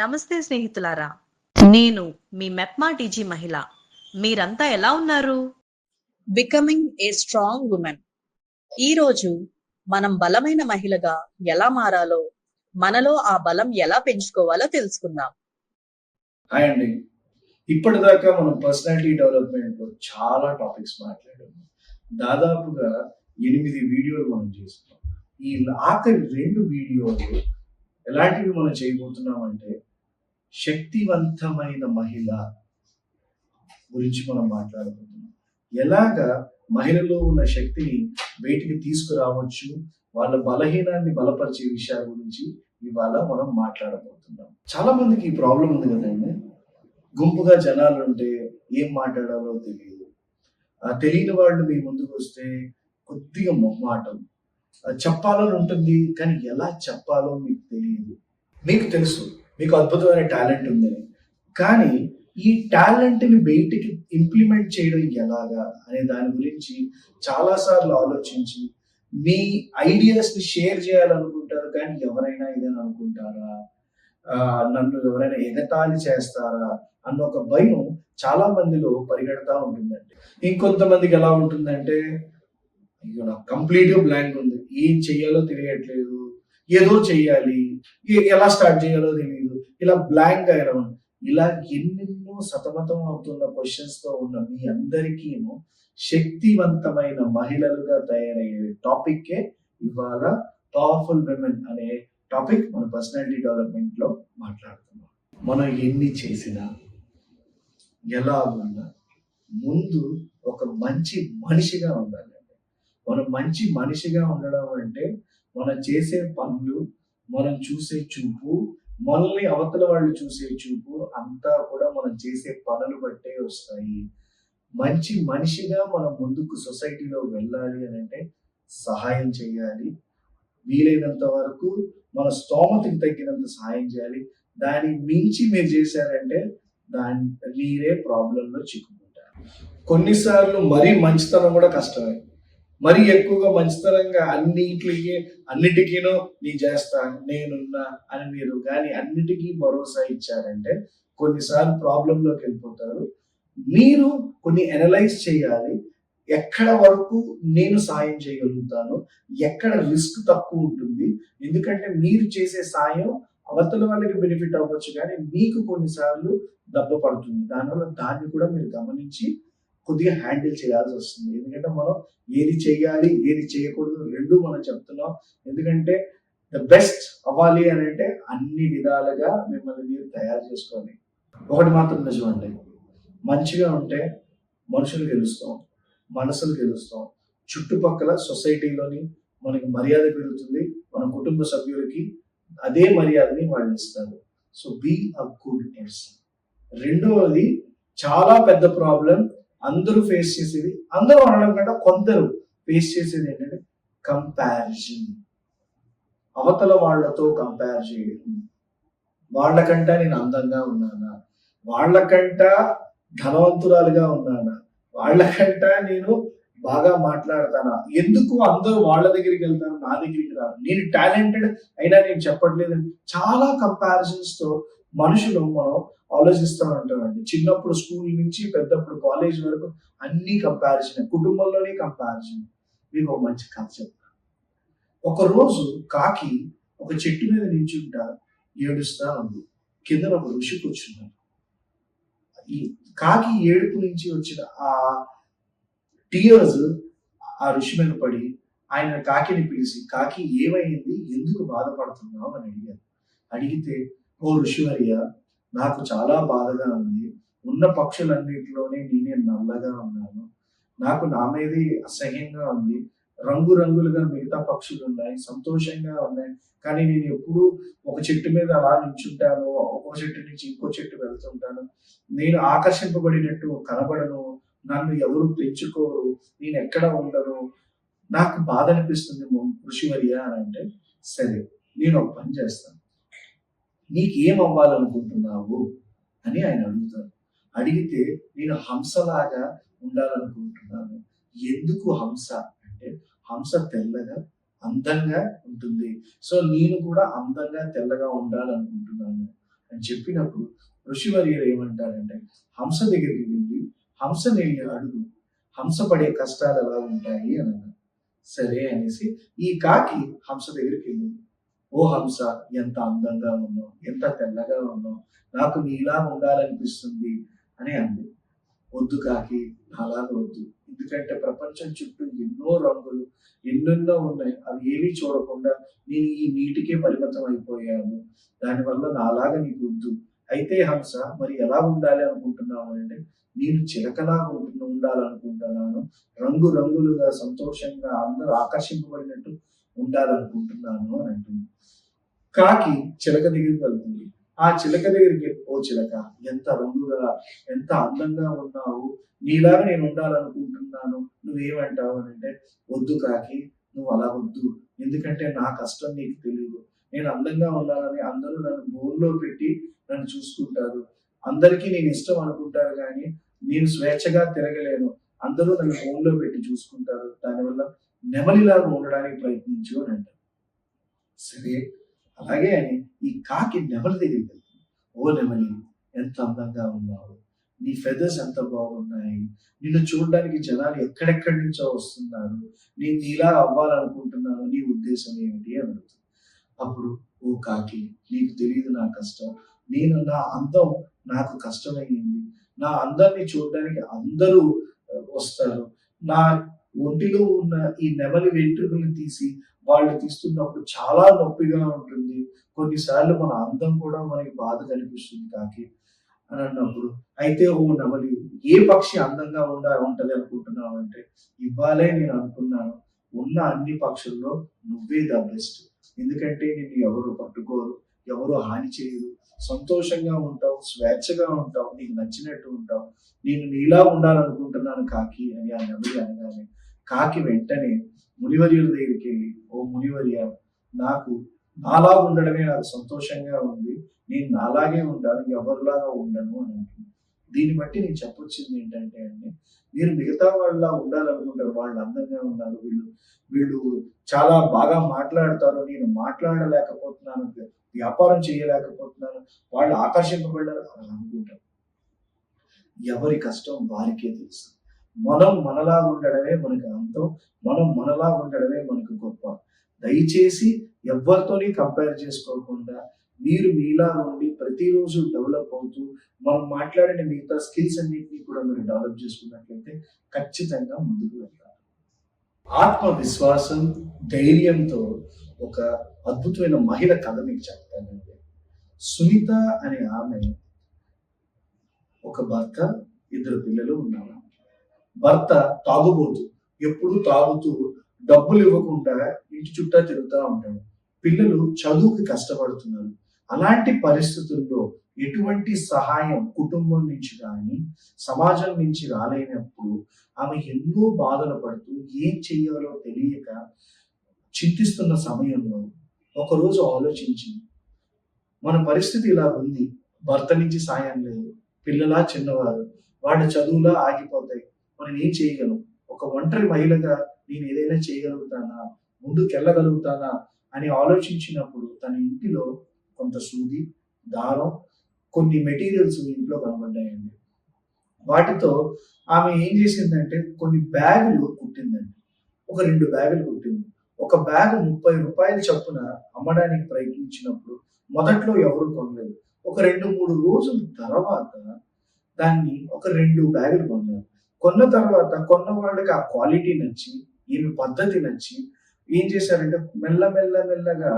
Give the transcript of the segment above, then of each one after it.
నమస్తే స్నేహితులారా. నేను మీ మెప్మా టీజీ మహిళ. మీరంతా ఎలా ఉన్నారు? బికమింగ్ ఏ స్ట్రాంగ్ ఉమెన్ ఈరోజు మనం బలమైన మహిళగా ఎలా మారాలో మనలో ఆ బలం ఎలా పెంచుకోవాలో తెలుసుకుందాం. హాయ్ అండి. ఇప్పటిదాకా మనం పర్సనాలిటీ డెవలప్మెంట్లో చాలా టాపిక్స్ మాట్లాడాము. దాదాపుగా ఎనిమిది వీడియోలు మనం చేస్తున్నాం. ఈ ఆఖరి రెండు వీడియోలు ఎలాంటివి మనం చేయబోతున్నాం అంటే శక్తివంతమైన మహిళ గురించి మనం మాట్లాడుకుంటున్నాం. ఎలాగా మహిళలో ఉన్న శక్తిని బయటికి తీసుకురావచ్చు? వాళ్ళ బలహీనాన్ని బలపరిచే విషయాల గురించి ఇవాళ మనం మాట్లాడబోతున్నాం. చాలా మందికి ఈ ప్రాబ్లం ఉంది కదండి గుంపుగా జనాలు ఉంటే ఏం మాట్లాడాలో తెలియదు. ఆ తెలియని వాళ్ళు మీ ముందుకు వస్తే కొద్దిగా మొహమాటం. చెప్పాలని ఉంటుంది కానీ ఎలా చెప్పాలో మీకు తెలియదు. మీకు తెలుసు. మీకు అద్భుతమైన టాలెంట్ ఉందని. కానీ ఈ టాలెంట్ని బయటికి ఇంప్లిమెంట్ చేయడం ఎలాగా అనే దాని గురించి చాలాసార్లు ఆలోచించి మీ ఐడియాస్ని షేర్ చేయాలనుకుంటారు. కానీ ఎవరైనా ఇదని అనుకుంటారా? నన్ను ఎవరైనా ఎగతాళి చేస్తారా? అన్న ఒక భయం చాలా మందిలో పరిగెడతా ఉంటుందండి. ఇంకొంతమందికి ఎలా ఉంటుందంటే అయ్యో నాకు కంప్లీట్గా బ్లాంక్ ఉంది. ఏం చెయ్యాలో తెలియట్లేదు. ఏదో చెయ్యాలి. ఎలా స్టార్ట్ చేయాలో తెలియదు ఇలా బ్లాంక్ అయ్యడం ఇలా ఎన్నెన్నో సతమతం అవుతున్న క్వశ్చన్స్తో ఉన్న మీ అందరికీ శక్తివంతమైన మహిళలుగా తయారయ్యే టాపిక్ ఇవాళ పవర్ఫుల్ విమెన్ అనే టాపిక్ మన పర్సనాలిటీ డెవలప్మెంట్లో మాట్లాడుతున్నాం. మనం ఎన్ని చేసినా ఎలా ఉన్నా ముందు ఒక మంచి మనిషిగా ఉండాలి మనం మంచి మనిషిగా ఉండడం అంటే మనం చేసే పనులు మనం చూసే చూపు మనల్ని అవతల వాళ్ళు చూసే చూపు అంతా కూడా మనం చేసే పనులు బట్టే వస్తాయి. మంచి మనిషిగా మనం ముందుకు సొసైటీలో వెళ్ళాలి అని అంటే సహాయం చేయాలి. వీలైనంత వరకు మన స్తోమతకి తగ్గినంత సహాయం చేయాలి. దాని మించి మీరు చేశారంటే దాని మీరే ప్రాబ్లంలో చిక్కుకుంటారు. కొన్నిసార్లు మరీ మంచితనం కూడా కష్టమే. మరీ ఎక్కువగా మంచితనంగా అన్నిటికి అన్నిటికీనో నీ చేస్తా నేనున్నా అని మీరు కానీ అన్నిటికీ భరోసా ఇచ్చారంటే కొన్నిసార్లు ప్రాబ్లంలోకి వెళ్ళిపోతారు. మీరు కొన్ని అనలైజ్ చేయాలి. ఎక్కడ వరకు నేను సాయం చేయగలుగుతాను? ఎక్కడ రిస్క్ తక్కువ ఉంటుంది? ఎందుకంటే మీరు చేసే సాయం అవతల వాళ్ళకి బెనిఫిట్ అవ్వచ్చు కానీ మీకు కొన్నిసార్లు దెబ్బ పడుతుంది. దానివల్ల దాన్ని కూడా మీరు గమనించి కొద్దిగా హ్యాండిల్ చేయాల్సి వస్తుంది. ఎందుకంటే మనం ఏది చేయాలి ఏది చేయకూడదు రెండు మనం చెప్తున్నాం. ఎందుకంటే ద బెస్ట్ అవ్వాలి అని అంటే అన్ని విధాలుగా మిమ్మల్ని మీరు తయారు చేసుకోవాలి. ఒకటి మాత్రం నిజమండి మంచిగా ఉంటే మనుషులు గెలుస్తాం మనసులు గెలుస్తాం. చుట్టుపక్కల సొసైటీలోని మనకి మర్యాద పెరుగుతుంది. మన కుటుంబ సభ్యులకి అదే మర్యాదని వాళ్ళు ఇస్తారు. So be a good person. రెండవది చాలా పెద్ద ప్రాబ్లం అందరూ ఫేస్ చేసేది అందరూ అనడం కంటే కొందరు ఫేస్ చేసేది ఏంటంటే కంపారిజన్ అవతల వాళ్ళతో కంపేర్ చేయడం. వాళ్ళకంట నేను అందంగా ఉన్నానా? వాళ్ళకంట ధనవంతురాలుగా ఉన్నానా? వాళ్ళకంట నేను బాగా మాట్లాడతానా? ఎందుకు అందరూ వాళ్ళ దగ్గరికి వెళ్తాను నా దగ్గరికి రాను నేను టాలెంటెడ్ అయినా నేను చెప్పట్లేదు చాలా కంపారిజన్స్తో మనుషులు మనం ఆలోచిస్తూ ఉంటామండి చిన్నప్పుడు స్కూల్ నుంచి పెద్దప్పుడు కాలేజ్ వరకు అన్ని కంపారిజన్ కుటుంబంలోనే కంపారిజన్ మీకు ఒక మంచి కథ చెప్తాను ఒకరోజు కాకి ఒక చెట్టు మీద నిల్చుంటా ఏడుస్తా ఉంది. కింద ఒక ఋషి కూర్చున్నారు ఈ కాకి ఏడుపు నుంచి వచ్చిన ఆ టీయర్స్ ఆ ఋషి మీద పడి ఆయన కాకిని పిలిచి కాకి ఏమైంది? ఎందుకు బాధపడుతున్నావు? అని అడిగారు అడిగితే ఓ ఋషివర్య నాకు చాలా బాధగా ఉంది. ఉన్న పక్షులన్నిటిలోనే నేనే నల్లగా ఉన్నాను. నాకు నా మీదే అసహ్యంగా ఉంది. రంగురంగులుగా మిగతా పక్షులు ఉన్నాయి సంతోషంగా ఉన్నాయి. కానీ నేను ఎప్పుడు ఒక చెట్టు మీద అలా నిల్చుంటాను ఒక చెట్టు నుంచి ఇంకో చెట్టు వెళ్తుంటాను. నేను ఆకర్షింపబడినట్టు కనబడను. నన్ను ఎవరు పెంచుకోరు. నేను ఎక్కడ ఉండను. నాకు బాధ అనిపిస్తుంది ఋషివర్య అని అంటే సరే నేను ఒక పని చేస్తాను. నీకు ఏం అవ్వాలనుకుంటున్నావు అని ఆయన అడుగుతారు అడిగితే నేను హంసలాగా ఉండాలనుకుంటున్నాను. ఎందుకు హంస? అంటే హంస తెల్లగా అందంగా ఉంటుంది. సో నేను కూడా అందంగా తెల్లగా ఉండాలనుకుంటున్నాను అని చెప్పినప్పుడు ఋషివర్యులు ఏమంటారంటే హంస దగ్గరికి వెళ్ళి హంస వెళ్ళి అడుగు. హంస పడే కష్టాలు ఎలా ఉంటాయి? అని అన్నారు సరే అనేసి ఈ కాకి హంస దగ్గరికి వెళ్ళింది. ఓ హంస ఎంత అందంగా ఉన్నావు ఎంత తెల్లగా ఉన్నావు నాకు నీలా ఉండాలనిపిస్తుంది అని అంది. వద్దు కాకి అలాగే వద్దు. ఎందుకంటే ప్రపంచం చుట్టూ ఎన్నో రంగులు ఎన్నెన్నో ఉన్నాయి. అవి ఏమీ చూడకుండా నేను ఈ నీటికే పరిమితం అయిపోయాను. దానివల్ల నాలాగా నీకు వద్దు. అయితే హంస మరి ఎలా ఉండాలి అనుకుంటున్నావు అంటే నేను చిలకలాగా ఉండాలనుకుంటున్నాను. రంగు రంగులుగా సంతోషంగా అందరూ ఆకర్షింపబడినట్టు ఉండాలనుకుంటున్నాను అని అంటుంది. కాకి చిలక దగ్గరికి వెళ్తుంది. ఆ చిలక దగ్గరికి ఓ చిలక ఎంత రంగుగా ఎంత అందంగా ఉన్నావు. నీలాగా నేను ఉండాలనుకుంటున్నాను. నువ్వేమంటావు? అని అంటే వద్దు కాకి నువ్వు అలా వద్దు. ఎందుకంటే నా కష్టం నీకు తెలియదు నేను అందంగా ఉండాలని అందరూ నన్ను బోర్లో పెట్టి నన్ను చూసుకుంటారు. అందరికీ నేను ఇష్టం అనుకుంటారు కానీ నేను స్వేచ్ఛగా తిరగలేను. అందరూ నన్ను ఫోన్లో పెట్టి చూసుకుంటారు. దానివల్ల నెమలిలాగా ఉండడానికి ప్రయత్నించు అని అంటారు. సరే అలాగే అని ఈ కాకి నెమలి దగ్గరికి వెళ్తుంది. ఓ నెమలి ఎంత అందంగా ఉన్నావు. నీ ఫెదర్స్ ఎంత బాగున్నాయి. నిన్ను చూడడానికి జనాలు ఎక్కడెక్కడి నుంచో వస్తున్నారు. నేను ఇలా అవ్వాలనుకుంటున్నాను. నీ ఉద్దేశం ఏమిటి అని అడుగుతుంది. అప్పుడు ఓ కాకి నీకు తెలియదు నా కష్టం. నేను నా అందం నాకు కష్టమైంది. నా అందాన్ని చూడడానికి అందరూ వస్తారు. నా ఒంటిలో ఉన్న ఈ నెమలి వెంట్రుకలు తీసి వాళ్ళు తీస్తున్నప్పుడు చాలా నొప్పిగా ఉంటుంది. కొన్నిసార్లు మన అందం కూడా మనకి బాధ కనిపిస్తుంది కాకి అని అన్నప్పుడు అయితే ఓ నెమలి ఏ పక్షి అందంగా ఉండ ఉంటది అనుకుంటున్నావు అంటే ఇవ్వాలే నేను అనుకున్నాను. ఉన్న అన్ని పక్షుల్లో నువ్వే ద బెస్ట్. ఎందుకంటే నిన్ను ఎవరు పట్టుకోరు ఎవరు హాని చేయరు. సంతోషంగా ఉంటావు స్వేచ్ఛగా ఉంటావు నీకు నచ్చినట్టు ఉంటావు. నేను నీలా ఉండాలనుకుంటున్నాను కాకి అని ఆ నెమలి అనగానే కాకి వెంటనే మునివర్యుల దగ్గరికి వెళ్ళి ఓ మునివర్య నాకు నాలా ఉండడమే నాకు సంతోషంగా ఉంది. నేను నాలాగే ఉంటాను ఎవరిలాగా ఉండను అని అంటుంది. దీన్ని బట్టి నేను చెప్పొచ్చింది ఏంటంటే అండి మీరు మిగతా వాళ్ళ ఉండాలనుకుంటారు వాళ్ళు అందంగా ఉన్నారు. వీళ్ళు వీళ్ళు చాలా బాగా మాట్లాడతారు. నేను మాట్లాడలేకపోతున్నాను వ్యాపారం చేయలేకపోతున్నాను. వాళ్ళు ఆకర్షింపబడ్డారు అని అనుకుంటారు. ఎవరి కష్టం వారికే తెలుసు. మనం మనలా ఉండడమే మనకు అంతం మనం మనలా ఉండడమే మనకు గొప్ప. దయచేసి ఎవరితోని కంపేర్ చేసుకోకుండా మీరు మీలా ఉండి ప్రతిరోజు డెవలప్ అవుతూ మనం మాట్లాడిన మిగతా స్కిల్స్ అన్నింటినీ కూడా మీరు డెవలప్ చేసుకున్నట్లయితే ఖచ్చితంగా ముందుకు వెళ్తారు. ఆత్మవిశ్వాసం ధైర్యంతో ఒక అద్భుతమైన మహిళ కథ మీకు చెప్తానండి. సునీత అనే ఆమె ఒక భర్త ఇద్దరు పిల్లలు ఉన్నారు. భర్త తాగుబోతు ఎప్పుడు తాగుతూ డబ్బులు ఇవ్వకుండా ఇంటి చుట్టా తిరుగుతూ ఉంటాడు. పిల్లలు చదువుకి కష్టపడుతున్నారు. అలాంటి పరిస్థితుల్లో ఎటువంటి సహాయం కుటుంబం నుంచి కానీ సమాజం నుంచి రాలేనప్పుడు ఆమె ఎన్నో బాధలు పడుతూ ఏం చెయ్యాలో తెలియక చింతిస్తున్న సమయంలో ఒకరోజు ఆలోచించింది మన పరిస్థితి ఇలా ఉంది. భర్త నుంచి సాయం లేదు. పిల్లలా చిన్నవారు. వాళ్ళ చదువులా ఆగిపోతాయి. మనం ఏం చేయగలం? ఒక ఒంటరి మహిళగా నేను ఏదైనా చేయగలుగుతానా? ముందుకెళ్ళగలుగుతానా? అని ఆలోచించినప్పుడు తన ఇంటిలో కొంత సూది దారం కొన్ని మెటీరియల్స్ ఇంట్లో కనబడ్డాయండి. వాటితో ఆమె ఏం చేసిందంటే కొన్ని బ్యాగులు కుట్టిందండి. ఒక రెండు బ్యాగులు కుట్టింది. ఒక బ్యాగ్ ముప్పై రూపాయల చొప్పున అమ్మడానికి ప్రయత్నించినప్పుడు మొదట్లో ఎవరు కొనలేదు. ఒక రెండు మూడు రోజుల తర్వాత దాన్ని ఒక రెండు బ్యాగులు కొన్నారు. కొన్న తర్వాత కొన్న వాళ్ళకి ఆ క్వాలిటీ నచ్చి ఈమె పద్ధతి నచ్చి ఏం చేశారంటే మెల్ల మెల్ల మెల్లగా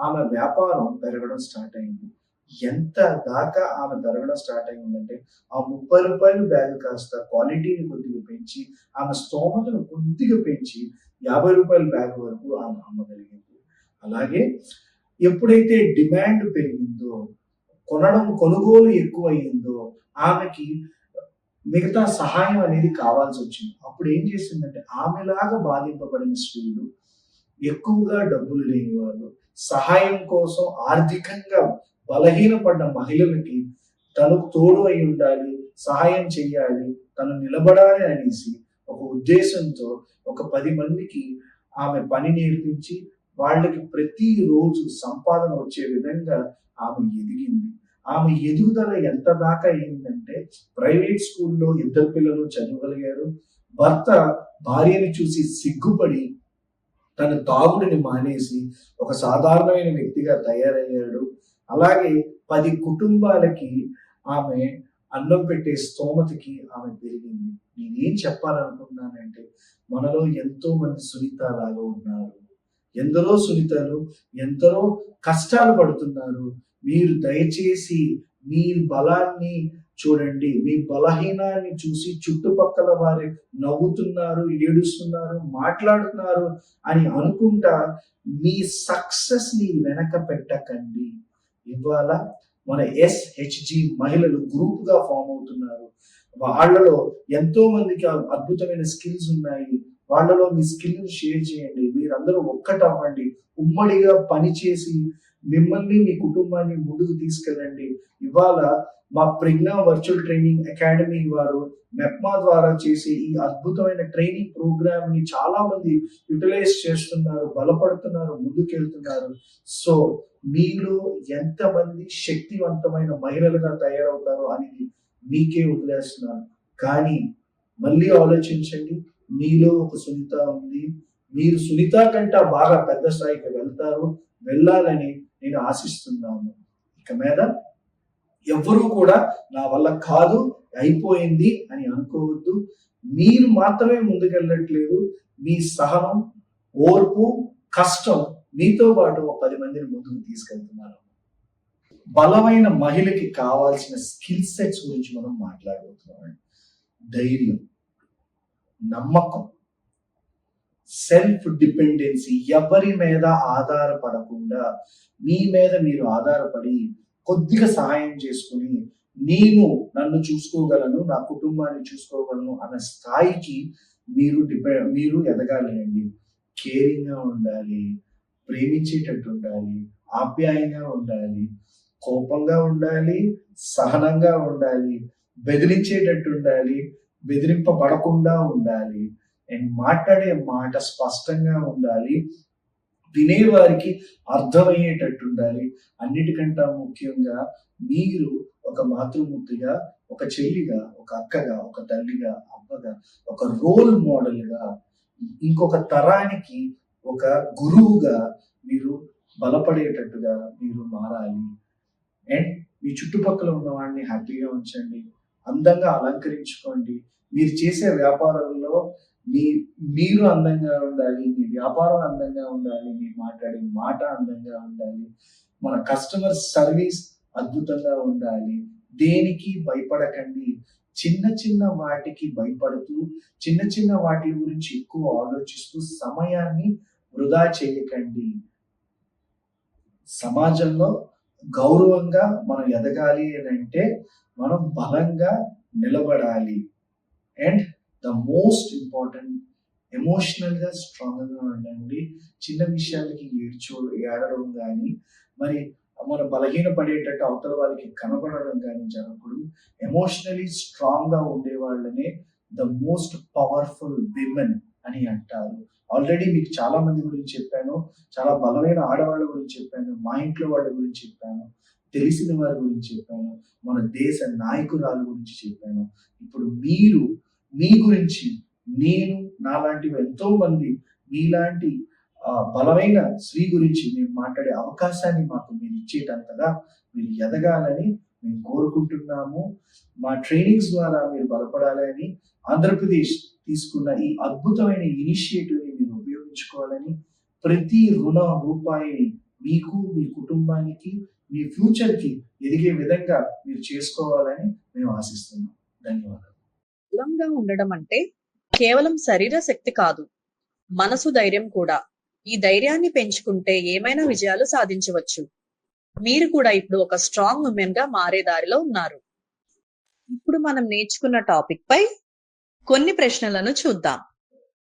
ఆమె వ్యాపారం పెరగడం స్టార్ట్ అయింది. ఎంత దాకా ఆమె పెరగడం స్టార్ట్ అయిందంటే ఆ ముప్పై రూపాయల బ్యాగ్ కాస్త క్వాలిటీని కొద్దిగా పెంచి ఆమె స్తోమతను కొద్దిగా పెంచి యాభై రూపాయల బ్యాగ్ వరకు ఆమె అమ్మగలిగింది. అలాగే ఎప్పుడైతే డిమాండ్ పెరిగిందో కొనడం కొనుగోలు ఎక్కువ అయ్యిందో ఆమెకి మిగతా సహాయం అనేది కావాల్సి వచ్చింది. అప్పుడు ఏం చేసిందంటే ఆమెలాగా బాధింపబడిన స్త్రీలు ఎక్కువగా డబ్బులు లేని వాళ్ళు సహాయం కోసం ఆర్థికంగా బలహీనపడ్డ మహిళలకి తను తోడు అయి ఉండాలి సహాయం చేయాలి తను నిలబడాలి అనేసి ఒక ఉద్దేశంతో ఒక పది మందికి ఆమె పని నేర్పించి వాళ్ళకి ప్రతిరోజు సంపాదన వచ్చే విధంగా ఆమె ఎదిగింది. ఆమె ఎదుగుదల ఎంత దాకా అయిందంటే ప్రైవేట్ స్కూల్లో ఇద్దరు పిల్లలు చదవగలిగారు. భర్త భార్యని చూసి సిగ్గుపడి తన తాగుడిని మానేసి ఒక సాధారణమైన వ్యక్తిగా తయారయ్యాడు. అలాగే పది కుటుంబాలకి ఆమె అన్నం పెట్టే స్తోమతకి ఆమె పెరిగింది. నేనేం చెప్పాలనుకుంటున్నానంటే మనలో ఎంతో మంది సునీత లాగా ఉన్నారు. ఎందరో సునీతలు ఎందరో కష్టాలు పడుతున్నారు. మీరు దయచేసి మీ బలాన్ని చూడండి. మీ బలహీనాన్ని చూసి చుట్టుపక్కల వారు నవ్వుతున్నారు ఏడుస్తున్నారు మాట్లాడుతున్నారు అని అనుకుంటా మీ సక్సెస్ని వెనక పెట్టకండి. ఇవాళ మన ఎస్హెచ్జి మహిళలు గ్రూప్గా ఫామ్ అవుతున్నారు. వాళ్ళలో ఎంతో మందికి అద్భుతమైన స్కిల్స్ ఉన్నాయి. వాళ్ళలో మీ స్కిల్ షేర్ చేయండి. మీరందరూ ఒక్కటవ్వండి. ఉమ్మడిగా పని చేసి మిమ్మల్ని మీ కుటుంబాన్ని ముందుకు తీసుకెళ్ళండి. ఇవాళ మా ప్రజ్ఞా వర్చువల్ ట్రైనింగ్ అకాడమీ వారు మెప్మా ద్వారా చేసే ఈ అద్భుతమైన ట్రైనింగ్ ప్రోగ్రామ్ని చాలా మంది యూటిలైజ్ చేస్తున్నారు బలపడుతున్నారు ముందుకెళ్తున్నారు. సో మీలో ఎంతమంది శక్తివంతమైన మహిళలుగా తయారవుతారో అనేది మీకే వదిలేస్తున్నాను. కానీ మళ్ళీ ఆలోచించండి మీలో ఒక సునీత ఉంది. మీరు సునీత కంటే బాగా పెద్ద స్థాయికి వెళ్తారు వెళ్ళాలని నేను ఆశిస్తున్నాను. ఇక మీద ఎవ్వరూ కూడా నా వల్ల కాదు అయిపోయింది అని అనుకోవద్దు. మీరు మాత్రమే ముందుకెళ్ళట్లేదు. మీ సహనం ఓర్పు కష్టం మీతో పాటు ఒక పది మందిని ముందుకు తీసుకెళ్తున్నారు. బలమైన మహిళకి కావాల్సిన స్కిల్ సెట్స్ గురించి మనం మాట్లాడబోతున్నాం. ధైర్యం నమ్మకం సెల్ఫ్ డిపెండెన్సీ ఎవరి మీద ఆధారపడకుండా మీ మీద మీరు ఆధారపడి కొద్దిగా సహాయం చేసుకుని నేను నన్ను చూసుకోగలను నా కుటుంబాన్ని చూసుకోగలను అన్న స్థాయికి మీరు డిపెండ్ మీరు ఎదగాలి అండి కేరింగ్గా ఉండాలి ప్రేమించేటట్టు ఉండాలి ఆప్యాయంగా ఉండాలి కోపంగా ఉండాలి సహనంగా ఉండాలి బెదిరించేటట్టు ఉండాలి బెదిరింపబడకుండా ఉండాలి అండ్ మాట్లాడే మాట స్పష్టంగా ఉండాలి. వినేవారికి అర్థమయ్యేటట్టు ఉండాలి అన్నిటికంటే ముఖ్యంగా మీరు ఒక మాతృమూర్తిగా ఒక చెల్లిగా ఒక అక్కగా ఒక తల్లిగా అమ్మగా ఒక రోల్ మోడల్గా ఇంకొక తరానికి ఒక గురువుగా మీరు బలపడేటట్టుగా మీరు మారాలి. అండ్ మీ చుట్టుపక్కల ఉన్న వాడిని హ్యాపీగా ఉంచండి. అందంగా అలంకరించుకోండి. మీరు చేసే వ్యాపారంలో మీ మీరు అందంగా ఉండాలి మీ వ్యాపారం అందంగా ఉండాలి మీరు మాట్లాడే మాట అందంగా ఉండాలి మన కస్టమర్ సర్వీస్ అద్భుతంగా ఉండాలి దేనికి భయపడకండి. చిన్న చిన్న వాటికి భయపడుతూ చిన్న చిన్న వాటి గురించి ఎక్కువ ఆలోచిస్తూ సమయాన్ని వృధా చేయకండి. సమాజంలో గౌరవంగా మనం ఎదగాలి అని అంటే మనం బలంగా నిలబడాలి. అండ్ ద మోస్ట్ ఇంపార్టెంట్ ఎమోషనల్గా స్ట్రాంగ్గా ఉండండి. చిన్న విషయాలకి ఏడ్చో ఏడడం కానీ మరి మన బలహీన పడేటట్టు అవతల వాళ్ళకి కనబడడం కానీ జరగకూడదు. ఎమోషనలీ స్ట్రాంగ్గా ఉండే వాళ్ళనే ద మోస్ట్ పవర్ఫుల్ విమెన్ అని అంటారు. ఆల్రెడీ మీకు చాలా మంది గురించి చెప్పాను. చాలా బలమైన ఆడవాళ్ళ గురించి చెప్పాను. మా ఇంట్లో వాళ్ళ గురించి చెప్పాను. తెలిసిన వారి గురించి చెప్పాను. మన దేశ నాయకురాల గురించి చెప్పాను. ఇప్పుడు మీరు మీ గురించి నేను నాలాంటివి ఎంతో మంది మీలాంటి బలమైన స్త్రీ గురించి మేము మాట్లాడే అవకాశాన్ని మాకు మీరు ఇచ్చేటంతగా మీరు ఎదగాలని మేము కోరుకుంటున్నాము. మా ట్రైనింగ్స్ ద్వారా మీరు బలపడాలని ఆంధ్రప్రదేశ్ తీసుకున్న ఈ అద్భుతమైన ఇనిషియేటివ్ని మీరు ఉపయోగించుకోవాలని ప్రతి రుణ రూపాయిని మీకు మీ కుటుంబానికి మీ ఫ్యూచర్కి ఎదిగే విధంగా మీరు చేసుకోవాలని మేము ఆశిస్తున్నాం. ధన్యవాదాలు. బలంగా ఉండడం అంటే కేవలం శరీర శక్తి కాదు మనసు ధైర్యం కూడా. ఈ ధైర్యాన్ని పెంచుకుంటే ఏమైనా విజయాలు సాధించవచ్చు. మీరు కూడా ఇప్పుడు ఒక స్ట్రాంగ్ ఉమెన్గా మారే దారిలో ఉన్నారు. ఇప్పుడు మనం నేర్చుకున్న టాపిక్ పై కొన్ని ప్రశ్నలను చూద్దాం.